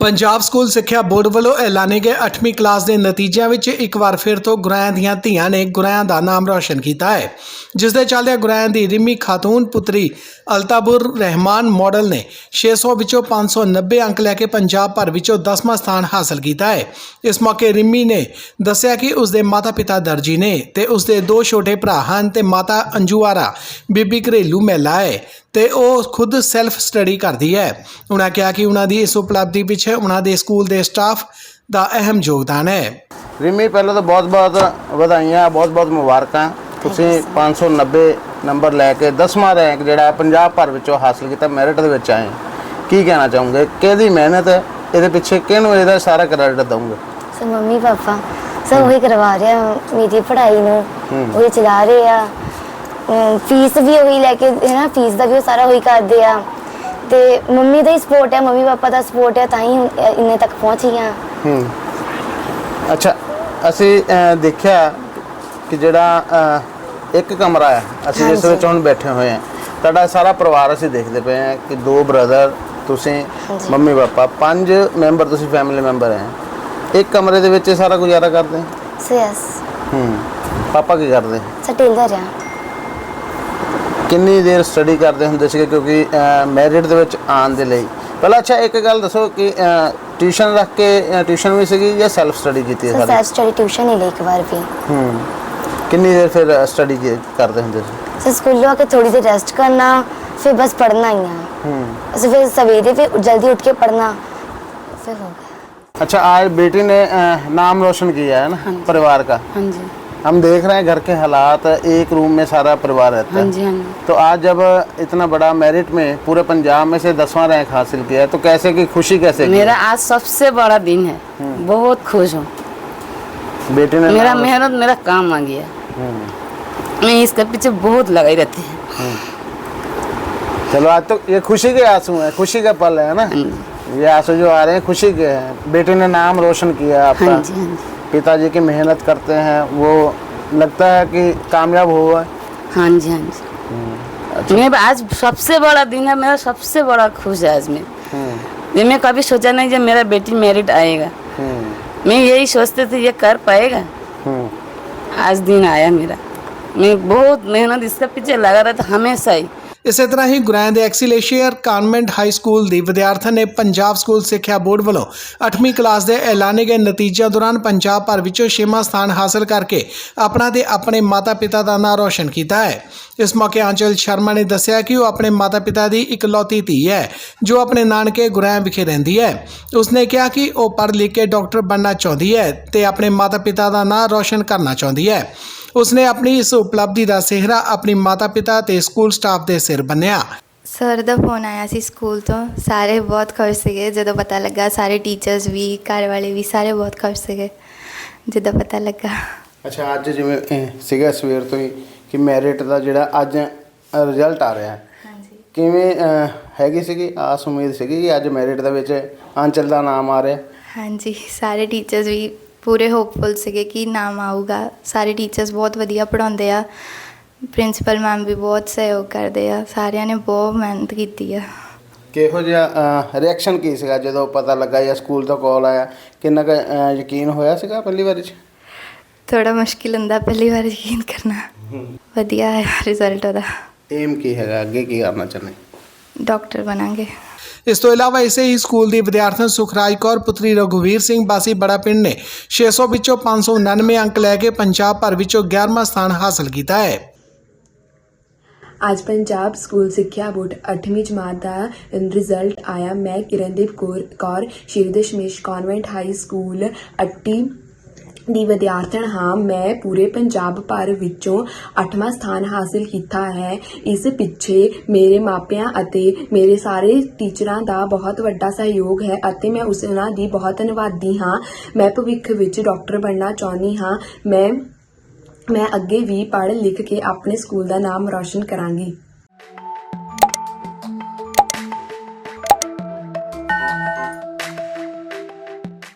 Punjab school ਸਿੱਖਿਆ board ਵੱਲੋਂ ਐਲਾਨੇ ਗਏ 8ਵੀਂ ਕਲਾਸ ਦੇ ਨਤੀਜਿਆਂ ਵਿੱਚ ਇੱਕ ਵਾਰ ਫਿਰ ਤੋਂ ਗੁਰਾਇਆਂ ਦੀਆਂ ਧੀਆਂ ਨੇ ਗੁਰਾਇਆਂ ਦਾ ਨਾਮ ਰੌਸ਼ਨ ਕੀਤਾ ਹੈ, ਜਿਸ ਦੇ ਚੱਲਦਿਆਂ ਗੁਰਾਇਆਂ ਦੀ ਰਿਮੀ ਖਾਤੂਨ ਪੁੱਤਰੀ ਅਲਤਾਬੁਰ ਰਹਿਮਾਨ ਮਾਡਲ ਨੇ 600 ਵਿੱਚੋਂ 590 ਅੰਕ ਲੈ ਕੇ ਪੰਜਾਬ ਭਰ ਵਿੱਚੋਂ 10ਵਾਂ ਸਥਾਨ ਹਾਸਲ ਕੀਤਾ ਹੈ। ਇਸ ਮੌਕੇ ਰਿਮੀ ਨੇ ਦੱਸਿਆ ਕਿ ਉਸ ਦੇ ਮਾਤਾ-ਪਿਤਾ ਦਰਜੀ ਨੇ ਤੇ ਉਸ ਦੇ ਦੋ ਛੋਟੇ ਭਰਾ ਹਨ ਤੇ ਮਾਤਾ ਅੰਜੂਆਰਾ ਬੀਬੀ ਘਰੇਲੂ ਮਹਿਲਾ ਹੈ। ਤੇ ਉਹ ਖੁਦ ਸੈਲਫ ਸਟੱਡੀ ਕਰਦੀ ਹੈ। ਉਹਨਾਂ ਕਿਹਾ ਕਿ ਉਹਨਾਂ ਦੀ ਇਸ ਉਪਲਬਧੀ ਪਿੱਛੇ ਉਹਨਾਂ ਦੇ ਸਕੂਲ ਦੇ ਸਟਾਫ ਦਾ ਅਹਿਮ ਯੋਗਦਾਨ ਹੈ। ਰਿਮੀ ਪਹਿਲਾਂ ਤਾਂ ਬਹੁਤ-ਬਹੁਤ ਵਧਾਈਆਂ ਬਹੁਤ-ਬਹੁਤ ਮੁਬਾਰਕਾਂ। ਤੁਸੀਂ 590 ਨੰਬਰ ਲੈ ਕੇ 10ਵਾਂ ਰੈਂਕ ਜਿਹੜਾ ਪੰਜਾਬ ਭਰ ਵਿੱਚੋਂ ਹਾਸਲ ਕੀਤਾ ਮੈਰਿਟ ਦੇ ਵਿੱਚ ਆਏ। ਕੀ ਕਹਿਣਾ ਚਾਹੋਗੇ? ਕਿਹਦੀ ਮਿਹਨਤ ਹੈ? ਇਹਦੇ ਪਿੱਛੇ ਕਿਹਨੂੰ ਇਹਦਾ ਸਾਰਾ ਕ੍ਰੈਡਿਟ ਦਵਾਂਗੇ ਸਰ ਮੰਮੀ ਪਾਪਾ। ਸਭ ਉਹੀ ਕਰਵਾ ਰਹੇ। ਆ ਮੇਰੀ ਪੜ੍ਹਾਈ ਨੂੰ ਹੂੰ। ਉਹੀ ਚਲਾ ਰਹੇ ਆ। ਫੀਸ ਵੀ ਉਹੀ ਲੈ ਕੇ ਹੈ ਨਾ ਫੀਸ ਦਾ ਵੀ ਉਹ ਸਾਰਾ ਉਹੀ ਕਰਦੇ ਆ। ਤੇ ਮੰਮੀ ਦਾ ਹੀ ਸਪੋਰਟ ਹੈ ਮੰਮੀ ਪਾਪਾ ਦਾ ਸਪੋਰਟ ਹੈ ਤਾਂ ਹੀ ਇੰਨੇ ਤੱਕ ਪਹੁੰਚੀ ਆ ਹੂੰ। ਅੱਛਾ ਅਸੀਂ ਅਹ, ਦੇਖਿਆ ਕਿ ਜਿਹੜਾ ਅਹ, ਇੱਕ ਕਮਰਾ ਹੈ ਅਸੀਂ ਜਿਸ। ਵਿੱਚ ਹੁਣ ਬੈਠੇ ਹੋਏ ਹਾਂ ਤੁਹਾਡਾ ਸਾਰਾ ਪਰਿਵਾਰ ਅਸੀਂ ਦੇਖਦੇ ਪਏ ਹਾਂ ਕਿ ਦੋ ਬ੍ਰਦਰ ਤੁਸੀਂ। ਮੰਮੀ ਪਾਪਾ ਪੰਜ ਮੈਂਬਰ ਤੁਸੀਂ ਫੈਮਿਲੀ ਮੈਂਬਰ ਹੈ ਇੱਕ ਕਮਰੇ ਦੇ ਵਿੱਚ ਇਹ ਸਾਰਾ ਗੁਜ਼ਾਰਾ ਕਰਦੇ ਸੋ ਯਸ ਹੂੰ। ਪਾਪਾ ਕੀ ਕਰਦੇ? ਸਰ ਟੇਲਰ ਆ। ਕਿੰਨੀ ਦੇਰ ਸਟੱਡੀ ਕਰਦੇ ਹੁੰਦੇ ਸੀਗੇ ਕਿਉਂਕਿ ਮੈਰਿਟ ਦੇ ਵਿੱਚ ਆਉਣ ਦੇ ਲਈ ਪਹਿਲਾਂ ਅੱਛਾ ਇੱਕ ਗੱਲ ਦੱਸੋ ਕਿ ਟਿਊਸ਼ਨ ਰੱਖ ਕੇ ਟਿਊਸ਼ਨ ਵੀ ਸੀਗੀ ਜਾਂ ਸੈਲਫ ਸਟੱਡੀ ਕੀਤੀ ਹੈ ਸਰ ਸਾਰੀ ਸੈਲਫ ਸਟੱਡੀ ਟਿਊਸ਼ਨ ਹੀ ਲਈ ਇੱਕ ਵਾਰ ਵੀ ਹੂੰ ਕਿੰਨੀ ਦੇਰ ਫਿਰ ਸਟੱਡੀ ਕਰਦੇ ਹੁੰਦੇ ਸੀ ਸਰ ਸਕੂਲੋਂ ਆ ਕੇ ਥੋੜੀ ਦੇਰ ਰੈਸਟ ਕਰਨਾ ਫਿਰ ਬਸ ਪੜ੍ਹਨਾ ਹੀ ਆ हम्म ਅਸੀਂ ਫਿਰ ਸਵੇਰੇ ਫਿਰ ਜਲਦੀ ਉੱਠ ਕੇ ਪੜ੍ਹਨਾ ਫਿਰ ਹੋ ਗਿਆ अच्छा आज बेटी ने अ, नाम रोशन किया है ना परिवार का हाँ जी हम देख रहे हैं घर के हालात एक रूम में सारा परिवार रहता हाँ। है जी हाँ जी। तो आज जब इतना बड़ा मेरिट में पूरे पंजाब में से दसवां रैंक हासिल किया है तो कैसे की खुशी कैसे मेरा आज सबसे बड़ा दिन है। बहुत खुश हूँ। बेटी ने मेरा मेहनत मेरा काम आ गया। हम्म, मैं इसके पीछे बहुत लगाई रहती है। चलो आज तो ये खुशी के आँसू हैं खुशी का पल है ना? ये आँसू जो आ रहे हैं खुशी के हैं। बेटे ने नाम रोशन किया आपका। हाँ जी हाँ जी। पिताजी की मेहनत करते हैं वो लगता है कि कामयाब हुआ है। हाँ जी हाँ जी। मैं आज सबसे बड़ा दिन है मेरा सबसे बड़ा खुश है आज में। हम्म, ये मैं कभी सोचा नहीं जब मेरा बेटी मेरिट आएगा। हम्म, मैं यही सोचते थे ये कर पाएगा? हम्म। आज दिन आया मेरा। मैं बहुत मेहनत इसके पीछे लगा रहा था हमेशा ही। ਇਸੇ ਤਰ੍ਹਾਂ ਹੀ ਗੁਰਾਇਆਂ ਦੇ ਐਕਸੀਲੇਸ਼ੀਅਰ ਕਾਨਵੈਂਟ ਹਾਈ ਸਕੂਲ ਦੀ ਵਿਦਿਆਰਥਣ ਨੇ ਪੰਜਾਬ ਸਕੂਲ ਸਿੱਖਿਆ ਬੋਰਡ ਵੱਲੋਂ 8ਵੀਂ ਕਲਾਸ ਦੇ ਐਲਾਨੇ ਗਏ ਨਤੀਜਿਆਂ ਦੌਰਾਨ ਪੰਜਾਬ ਭਰ ਵਿੱਚੋਂ 6ਵਾਂ ਸਥਾਨ ਹਾਸਲ ਕਰਕੇ ਆਪਣਾ ਤੇ ਆਪਣੇ ਮਾਤਾ-ਪਿਤਾ ਦਾ ਨਾਂ ਰੌਸ਼ਨ ਕੀਤਾ ਹੈ। ਇਸ ਮੌਕੇ ਆਂਚਲ ਸ਼ਰਮਾ ਨੇ ਦੱਸਿਆ ਕਿ ਉਹ ਆਪਣੇ ਮਾਤਾ-ਪਿਤਾ ਦੀ ਇਕਲੌਤੀ ਧੀ ਹੈ, ਜੋ ਆਪਣੇ ਨਾਨਕੇ ਗੁਰਾਇਆਂ ਵਿਖੇ ਰਹਿੰਦੀ ਹੈ। ਉਸਨੇ ਕਿਹਾ ਕਿ ਉਹ ਪੜ੍ਹ ਲਿਖ ਕੇ ਡਾਕਟਰ ਬਣਨਾ ਚਾਹੁੰਦੀ ਹੈ ਤੇ ਆਪਣੇ ਮਾਤਾ-ਪਿਤਾ ਦਾ ਨਾਂ ਰੌਸ਼ਨ ਕਰਨਾ ਚਾਹੁੰਦੀ ਹੈ। ਉਸਨੇ ਆਪਣੀ ਇਸ ਉਪਲਬਧੀ ਦਾ ਸਿਹਰਾ ਆਪਣੀ ਮਾਤਾ-ਪਿਤਾ ਤੇ ਸਕੂਲ ਸਟਾਫ ਦੇ ਸਿਰ ਬੰਨਿਆ। ਸਰ ਦਾ ਫੋਨ ਆਇਆ ਸੀ ਸਕੂਲ ਤੋਂ। ਸਾਰੇ ਬਹੁਤ ਖੁਸ਼ ਸੀਗੇ ਜਦੋਂ ਪਤਾ ਲੱਗਾ। ਸਾਰੇ ਟੀਚਰਸ ਵੀ ਘਰ ਵਾਲੇ ਵੀ ਸਾਰੇ ਬਹੁਤ ਖੁਸ਼ ਸੀਗੇ ਜਦੋਂ ਪਤਾ ਲੱਗਾ। ਅੱਛਾ ਅੱਜ ਜਿਵੇਂ ਅਹ, ਸੀਗਾ ਸਵੇਰ ਤੋਂ ਹੀ ਕਿ ਮੈਰਿਟ ਦਾ ਜਿਹੜਾ ਅੱਜ ਰਿਜ਼ਲਟ ਆ ਰਿਹਾ। ਹੈ ਹਾਂਜੀ। ਕਿਵੇਂ ਅਹ, ਹੈਗੀ ਸੀਗੀ? ਆਸ ਉਮੀਦ ਸੀਗੀ ਕਿ ਅੱਜ ਮੈਰਿਟ ਦੇ ਵਿੱਚ ਆਂਚਲ ਦਾ ਨਾਮ ਆ ਰਿਹਾ? ਹਾਂਜੀ ਸਾਰੇ ਟੀਚਰਸ ਵੀ ਪੂਰੇ ਹੋਪਫੁਲ ਸੀਗੇ ਕਿ ਨਾਮ ਆਊਗਾ। ਸਾਰੇ ਟੀਚਰਸ ਬਹੁਤ ਵਧੀਆ ਪੜਾਉਂਦੇ ਆ। ਪ੍ਰਿੰਸੀਪਲ ਮੈਮ ਵੀ ਬਹੁਤ ਸਹਿਯੋਗ ਕਰਦੇ ਆ। ਸਾਰਿਆਂ ਨੇ ਬਹੁਤ ਮਿਹਨਤ ਕੀਤੀ ਆ। ਕਿਹੋ ਜਿਹਾ ਰਿਐਕਸ਼ਨ ਕੀ ਸੀਗਾ ਜਦੋਂ ਪਤਾ ਲੱਗਾ ਜਾਂ ਸਕੂਲ ਤੋਂ ਕਾਲ ਆਇਆ? ਕਿੰਨਾ ਕੁ ਅਹ, ਯਕੀਨ ਹੋਇਆ ਸੀਗਾ ਪਹਿਲੀ ਵਾਰੀ 'ਚ? ਥੋੜਾ ਮੁਸ਼ਕਿਲ ਹੁੰਦਾ ਪਹਿਲੀ ਵਾਰ ਯਕੀਨ ਕਰਨਾ। ਵਧੀਆ ਹੈ ਰਿਜ਼ਲਟ ਉਹਦਾ। ਏਮ ਕੀ ਹੈਗਾ? ਅੱਗੇ ਕੀ ਕਰਨਾ ਚਾਹੁੰਦੇ? ਡਾਕਟਰ ਬਣਾਂਗੇ। ਇਸ ਤੋਂ ਇਲਾਵਾ ਇਸੇ ਹੀ ਸਕੂਲ ਦੀ ਵਿਦਿਆਰਥਣ ਸੁਖਰਾਜ ਕੌਰ, ਪੁੱਤਰੀ ਰਘੁਵੀਰ ਸਿੰਘ ਬਾਸੀ ਬੜਾ ਪਿੰਡ ਨੇ 600 ਵਿੱਚੋਂ 599 ਅੰਕ ਲੈ ਕੇ ਪੰਜਾਬ ਭਰ ਵਿੱਚੋਂ 11ਵਾਂ ਸਥਾਨ ਹਾਸਲ ਕੀਤਾ ਹੈ। ਅੱਜ ਪੰਜਾਬ ਸਕੂਲ ਸਿੱਖਿਆ ਬੋਰਡ 8ਵੀਂ ਜਮਾਤ ਦਾ ਰਿਜ਼ਲਟ ਆਇਆ। ਮੈਂ Kirandeep Kaur Kaur Shri Dashmesh convent high school Atti ਦੀ ਵਿਦਿਆਰਥਣ ਹਾਂ, ਮੈਂ ਪੂਰੇ ਪੰਜਾਬ ਭਰ ਵਿੱਚੋਂ 8ਵਾਂ ਸਥਾਨ ਹਾਸਿਲ ਕੀਤਾ ਹੈ। ਇਸ ਪਿੱਛੇ ਮੇਰੇ ਮਾਪਿਆਂ ਅਤੇ ਮੇਰੇ ਸਾਰੇ ਟੀਚਰਾਂ ਦਾ ਬਹੁਤ ਵੱਡਾ ਸਹਿਯੋਗ ਹੈ ਅਤੇ ਮੈਂ ਉਸ ਦੀ ਬਹੁਤ ਧੰਨਵਾਦੀ ਹਾਂ। ਮੈਂ ਭਵਿੱਖ ਵਿੱਚ ਡਾਕਟਰ ਬਣਨਾ ਚਾਹੁੰਦੀ ਹਾਂ। ਮੈਂ ਮੈਂ ਅੱਗੇ ਵੀ ਪੜ੍ਹ ਲਿਖ ਕੇ ਆਪਣੇ ਸਕੂਲ ਦਾ ਨਾਮ ਰੌਸ਼ਨ ਕਰਾਂਗੀ।